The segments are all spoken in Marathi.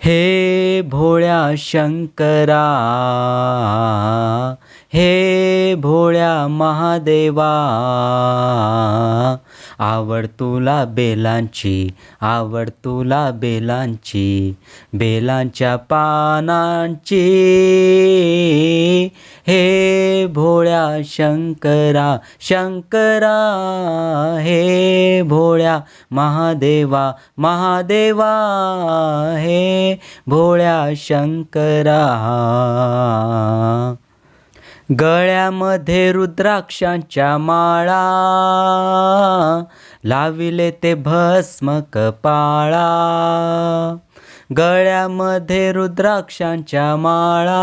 हे भोळ्या शंकरा हे भोळ्या महादेवा आवड तुला बेलांची आवड तुला बेलांची बेलांच्या पानांची. हे भोळ्या शंकरा शंकरा हे भोळ्या महादेवा महादेवा हे भोळ्या शंकरा. गळ्यामध्ये रुद्राक्षांच्या माळा लाविले ते भस्म कपाळा गळ्यामध्ये रुद्राक्षांच्या माळा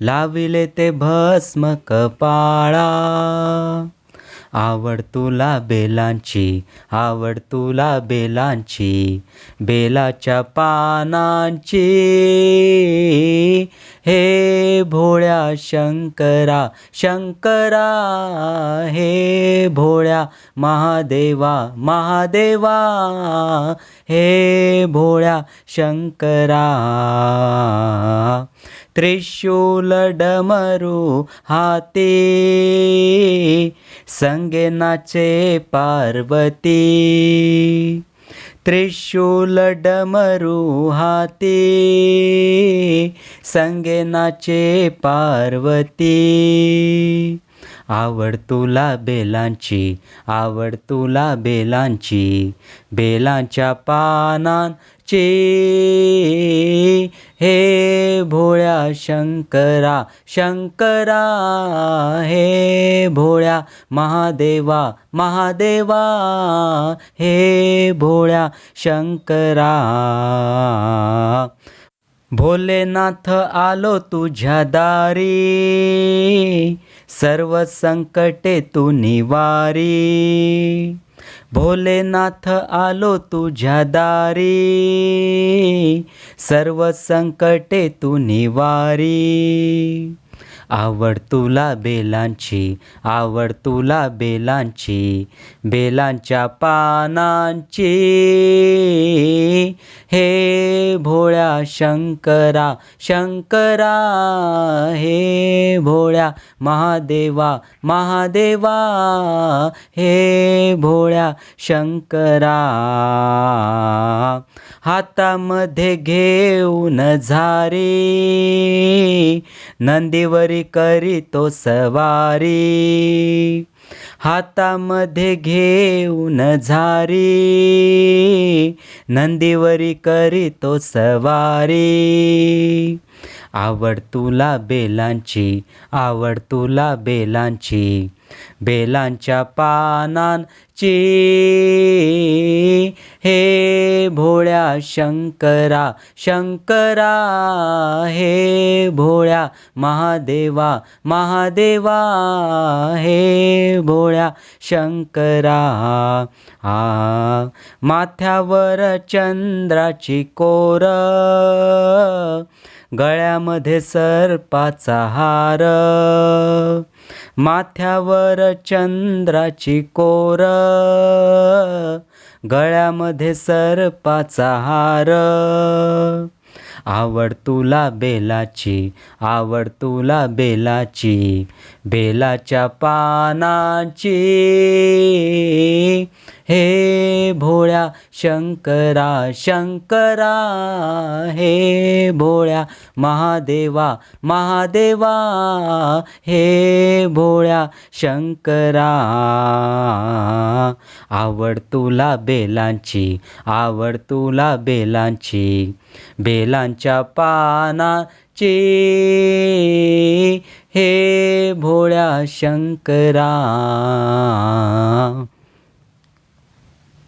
लाविले ते भस्म कपाळा आवड तुला बेलांची आवड तुला बेलांची बेलाच्या पानांची. हे भोळ्या शंकरा शंकरा हे भोळ्या महादेवा महादेवा. हे भोळ्या शंकरा. त्रिशूल डमरू हाती. संगे नाचे पार्वती त्रिशूल डमरू हाती. संगे नाचे पार्वती आवड तुला बेलांची आवड तुला बेलांची बेलांच्या पानांचे. हे भोळ्या शंकरा शंकरा हे भोळ्या महादेवा महादेवा. हे भोळ्या शंकरा. भोलेनाथ आलो तुझ्या दारी. सर्व संकटे तू निवारी. भोलेनाथ आलो तुझ्या दारी. सर्व संकटे तू निवारी. आवड तुला बेलांची आवड तुला बेलांची बेलांच्या पानांची. हे भोळ्या शंकरा शंकरा हे भोळ्या महादेवा महादेवा. हे भोळ्या शंकरा. हातामध्ये घेऊन झारी. नंदीवरी करीतो सवारी. हातामध्ये घेऊन झारी. नंदीवरी करीतो सवारी. आवड तुला बेलांची आवड तुला बेलांची. बेलांच्या पानांची. हे भोळ्या शंकरा शंकरा हे भोळ्या महादेवा महादेवा हे भोळ्या शंकरा. आ माथ्यावर चंद्राची कोर गळ्यामध्ये सर्पाचा हार. माथ्यावर चंद्राची कोर गळ्यामध्ये सर्पाचा हार. आवड तुला बेलाची आवड तुला बेलाची बेलाच्या पानाची. हे भोळ्या शंकरा शंकरा हे भोळ्या महादेवा महादेवा हे भोळ्या शंकरा. आवड तुला बेलांची आवड तुला बेलांची बेलांच्या पानाची. हे भोळ्या शंकरा.